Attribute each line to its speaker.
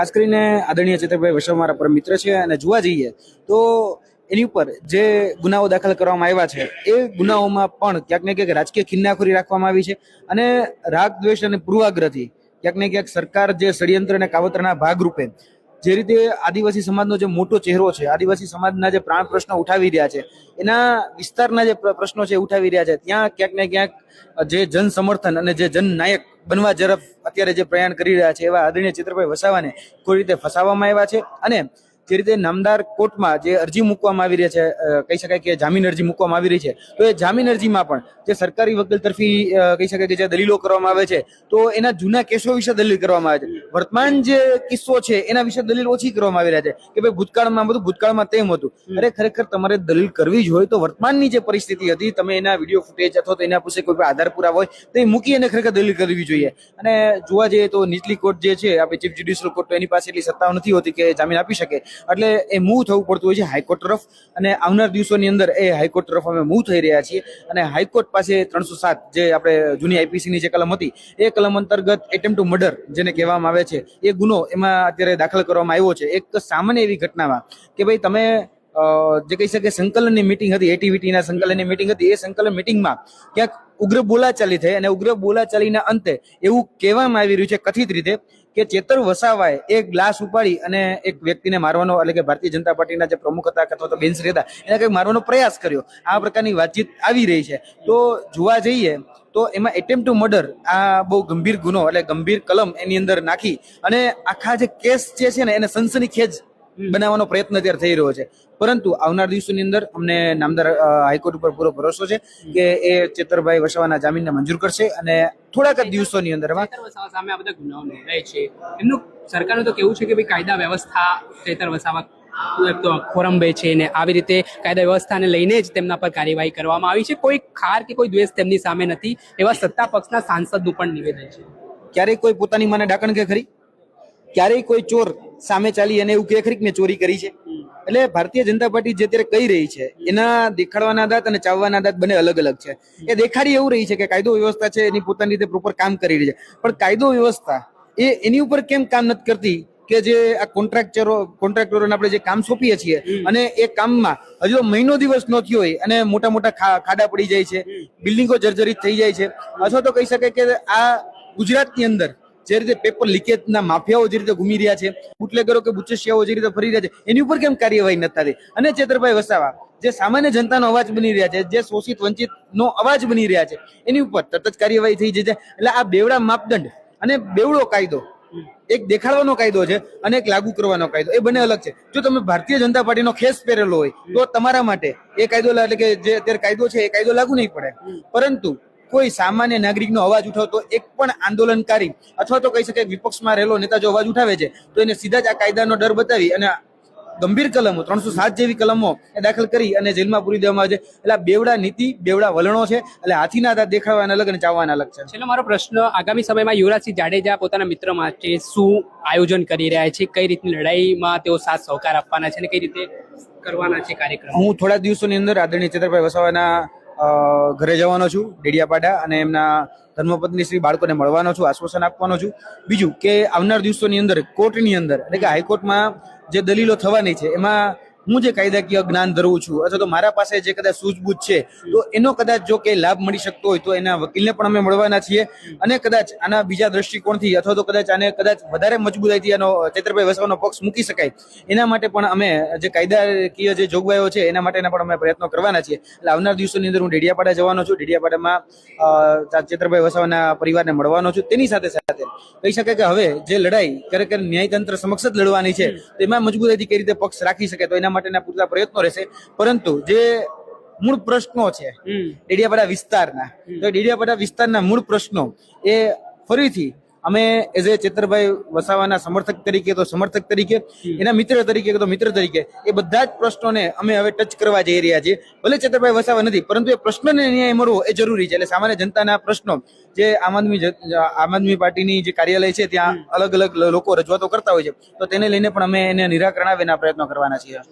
Speaker 1: ખાસ કરીને આદરણીય ચેતકભાઈ વૈષ્ણવ મારા પરમ મિત્ર છે અને જોવા જઈએ તો એની ઉપર જે ગુનાઓ દાખલ કરવામાં આવ્યા છે, એ ગુનાઓમાં પણ ક્યાંક ને ક્યાંક રાજકીય ખિન્નાખોરી રાખવામાં આવી છે અને રાગ દ્વેષ અને પૂર્વાગ્રહથી ક્યાંક ને ક્યાંક સરકાર જે ષડયંત્ર અને કાવતરના ભાગરૂપે જે રીતે આદિવાસી સમાજનો જે મોટો ચહેરો છે, આદિવાસી સમાજના જે પ્રાણ પ્રશ્નો ઉઠાવી રહ્યા છે, એના વિસ્તારના જે પ્રશ્નો છે ઉઠાવી રહ્યા છે. ત્યાં ક્યાંક ને ક્યાંક જે જન સમર્થન અને જે જન નાયક બનવા જરફ અત્યારે જે પ્રયાણ કરી રહ્યા છે એવા આદરણીય ચિત્રભાઈ વસાવાને કોઈ રીતે ફસાવવામાં આવ્યા છે અને જે રીતે નામદાર કોર્ટમાં જે અરજી મૂકવામાં આવી રહી છે કહી શકાય કે જામીન અરજી મૂકવામાં આવી રહી છે તો એ જામીન અરજીમાં પણ જે સરકારી વકીલ તરફી કહી શકાય કે જે દલીલો કરવામાં આવે છે તો એના જૂના કેસો વિશે દલીલ કરવામાં આવે છે. વર્તમાન જે કિસ્સો છે એના વિશે દલીલ ઓછી કરવામાં આવી રહ્યા છે કે ભાઈ ભૂતકાળમાં બધું ભૂતકાળમાં તેમ હતું. અરે ખરેખર તમારે દલીલ કરવી જ હોય તો વર્તમાનની જે પરિસ્થિતિ હતી તમે એના વીડિયો ફૂટેજ અથવા તો એના પાસે કોઈ પણ આધાર પુરાવા હોય તો એ મૂકી અને ખરેખર દલીલ કરવી જોઈએ. અને જોવા જઈએ તો નીચલી કોર્ટ જે છે આપણે ચીફ જ્યુડિશિયલ કોર્ટ તો એની પાસે એટલી સત્તાઓ નથી હોતી કે જામીન આપી શકે. એટલે એ મૂવ થવું પડતું હોય છે હાઈકોર્ટ તરફ. અને આવનાર દિવસોની અંદર એ હાઈકોર્ટ તરફ અમે મૂવ થઈ રહ્યા છીએ. અને હાઈકોર્ટ પાસે ત્રણસો સાત જે આપણે જૂની આઈપીસીની જે કલમ હતી, એ કલમ અંતર્ગત એટેમ્પ ટુ મર્ડર જેને કહેવામાં આવે છે, એ ગુનો એમાં અત્યારે દાખલ કરવામાં આવ્યો છે. એક સામાન્ય એવી ઘટનામાં કે ભાઈ તમે જે કહી શકે સંકલનની મિટિંગ હતી એટીવીટીના સંકલનની મિટિંગ હતી, એ સંકલન મિટિંગમાં ક્યાંક ઉગ્ર બોલાચાલી થઈ અને ઉગ્ર બોલાચાલીના અંતે એવું કહેવામાં આવી રહ્યું છે કથિત રીતે કે ચેતર વસાવાએ એક ગ્લાસ ઉપાડી અને એક વ્યક્તિને મારવાનો, એટલે કે ભારતીય જનતા પાર્ટીના જે પ્રમુખ હતા અથવા તો બેન્સરી હતા, એને કંઈક મારવાનો પ્રયાસ કર્યો. આ પ્રકારની વાતચીત આવી રહી છે. તો જોવા જઈએ, તો એમાં એટેમ્પ ટુ મર્ડર આ બહુ ગંભીર ગુનો, એટલે ગંભીર કલમ એની અંદર નાખી અને આખા જે કેસ જે છે ને, એને સનસનીખેજ બનાવવાનો પ્રયત્ન અત્યારે થઈ રહ્યો છે. પરંતુ આવનાર દિવસોની અંદર અમને નામદાર હાઈકોર્ટ ઉપર પૂરો ભરોસો છે કે એ ચેતરભાઈ વસાવાના જામીનને મંજૂર કરશે અને થોડાક જ દિવસોની
Speaker 2: અંદર સામે આ બધા ગુનાઓ નોંધાય છે. એમનું સરકારનું તો કેવું છે કે ભાઈ કાયદા વ્યવસ્થા ચેતર વસાવા તો ખોરંભે છે ને આવી રીતે કાયદા વ્યવસ્થાને લઈને જ તેમના પર કાર્યવાહી કરવામાં આવી છે. કોઈ ખાર કે કોઈ દ્વેષ તેમની સામે નથી એવા સત્તા પક્ષના સાંસદનું પણ નિવેદન છે.
Speaker 1: ક્યારેય કોઈ પોતાની મને ડાકણ કે ખરી? ક્યારેય કોઈ ચોર સામે ચાલી અને એવું કે ખરી મેં ચોરી કરી છે. એટલે ભારતીય જનતા પાર્ટી જે અત્યારે કહી રહી છે, એના દેખાડવાના દાંત અને ચાવવાના દાંત બંને અલગ અલગ છે. એ દેખાડી એવું રહી છે કે કાયદો વ્યવસ્થા છે, એની પોતાની રીતે પ્રોપર કામ કરી રહી છે. પણ કાયદો વ્યવસ્થા એ એની ઉપર કેમ કામ નથી કરતી કે જે આ કોન્ટ્રાક્ટરો કોન્ટ્રાક્ટરોને આપણે જે કામ સોંપીએ છીએ અને એ કામમાં હજુ મહિનો દિવસ ન થયો હોય અને મોટા મોટા ખાડા પડી જાય છે, બિલ્ડિંગો જર્જરિત થઈ જાય છે. અથવા તો કહી શકાય કે આ ગુજરાતની અંદર જે રીતે પેપર લીકેજના માફિયાઓ જે રીતે ઘૂમી રહ્યા છે બુટલેગરો કે બુચસિયાઓ જે રીતે ફરી રહ્યા છે એની ઉપર કેમ કાર્યવાહી નથી થતી અને ચેતરભાઈ વસાવા જે સામાન્ય જનતાનો અવાજ બની રહ્યા છે જે શોષિત વંચિત નો અવાજ બની રહ્યા છે એની ઉપર તરત જ કાર્યવાહી થઈ જાય છે. એટલે આ બેવડા માપદંડ અને બેવડો કાયદો એક દેખાડવાનો કાયદો છે અને એક લાગુ કરવાનો કાયદો એ બંને અલગ છે. જો તમે ભારતીય જનતા પાર્ટીનો ખેસ પહેરેલો હોય તો તમારા માટે એ કાયદો એટલે કે જે અત્યારે કાયદો છે એ કાયદો લાગુ નહીં પડે. પરંતુ કોઈ સામાન્ય નાગરિકનો અવાજ ઉઠાવતો એક પણ આંદોલનકારી અથવા તો કહી શકાય વિપક્ષમાં રહેલો નેતા જો અવાજ ઉઠાવે છે તો એને સીધા જ આ કાયદાનો ડર બતાવી અને ગંભીર કલમો ત્રણસો સાત જેવી કલમો એ દાખલ કરી અને જેલમાં પૂરી દેવામાં આવે છે. એટલે બેવડા નીતિ બેવડા વલણો છે. એટલે હાથીના દાંત દેખાડવાના અલગ અને ચાવવાના અલગ છે.
Speaker 2: છેલ્લો મારો પ્રશ્ન આગામી સમયમાં યુવરાજસિંહ જાડેજા પોતાના મિત્ર માટે શું આયોજન કરી રહ્યા છે? કઈ રીતની લડાઈમાં તેઓ સાથ સહકાર આપવાના છે અને કઈ રીતે કરવાના છે કાર્યક્રમ?
Speaker 1: હું થોડા દિવસોની અંદર આદરણીય ચેતરભાઈ વસાવાના ઘરે જવાનો છું, ડેડિયાપાડા, અને એમના ધર્મપત્ની શ્રી બાળકોને મળવાનો છું, આશ્વાસન આપવાનો છું. બીજું કે આવનાર દિવસોની અંદર, કોર્ટની અંદર, એટલે કે હાઈકોર્ટમાં જે દલીલો થવાની છે, એમાં હું જે કાયદાકીય જ્ઞાન ધરવું છું, અથવા તો મારા પાસે જે કદાચ સૂઝબૂછ છે, તો એનો કદાચ જો કે લાભ મળી શકતો હોય, તો એના વકીલને પણ અમે મળવાના છીએ. અને કદાચ આના બીજા દ્રષ્ટિકોણથી, અથવા તો કદાચ આને કદાચ વધારે મજબૂતાઈથી આનો ચેતરભાઈ વસાવાનો પક્ષ મૂકી શકાય. એના માટે પણ અમે જે કાયદાકીય જે જોગવાઈઓ છે, એના માટેના પણ અમે પ્રયત્નો કરવાના છીએ. એટલે આવનાર દિવસોની અંદર હું ડેડિયાપાડા જવાનો છું. ડેડિયાપાડામાં ચેતરભાઈ વસાવાના પરિવારને મળવાનો છું. તેની સાથે સાથે કહી શકાય કે હવે જે લડાઈ ખરેખર ન્યાયતંત્ર સમક્ષ જ લડવાની છે તેમાં મજબૂતાઈથી કઈ રીતે પક્ષ રાખી શકે, તો એના માટેના પૂરતા પ્રયત્નો રહેશે. પરંતુ જે મૂળ પ્રશ્નો છે ડેડિયાપાડા વિસ્તારના તો ડેડિયાપાડા વિસ્તારના મૂળ પ્રશ્નો એ ફરીથી અમે એઝ એ ચેતરભાઈ વસાવાના સમર્થક તરીકે તો સમર્થક તરીકે એના મિત્ર તરીકે તો મિત્ર તરીકે એ બધા જ પ્રશ્નોને અમે હવે ટચ કરવા જઈ રહ્યા છીએ. ભલે ચેતરભાઈ વસાવા નથી પરંતુ એ પ્રશ્નને ન્યાય મળવો એ જરૂરી છે. એટલે સામાન્ય જનતાના પ્રશ્નો જે આમ આદમી આમ આદમી પાર્ટીની જે કાર્યાલય છે ત્યાં અલગ અલગ લોકો રજૂઆતો કરતા હોય છે તો તેને લઈને પણ અમે એને નિરાકરણ આવે પ્રયત્નો કરવાના છીએ.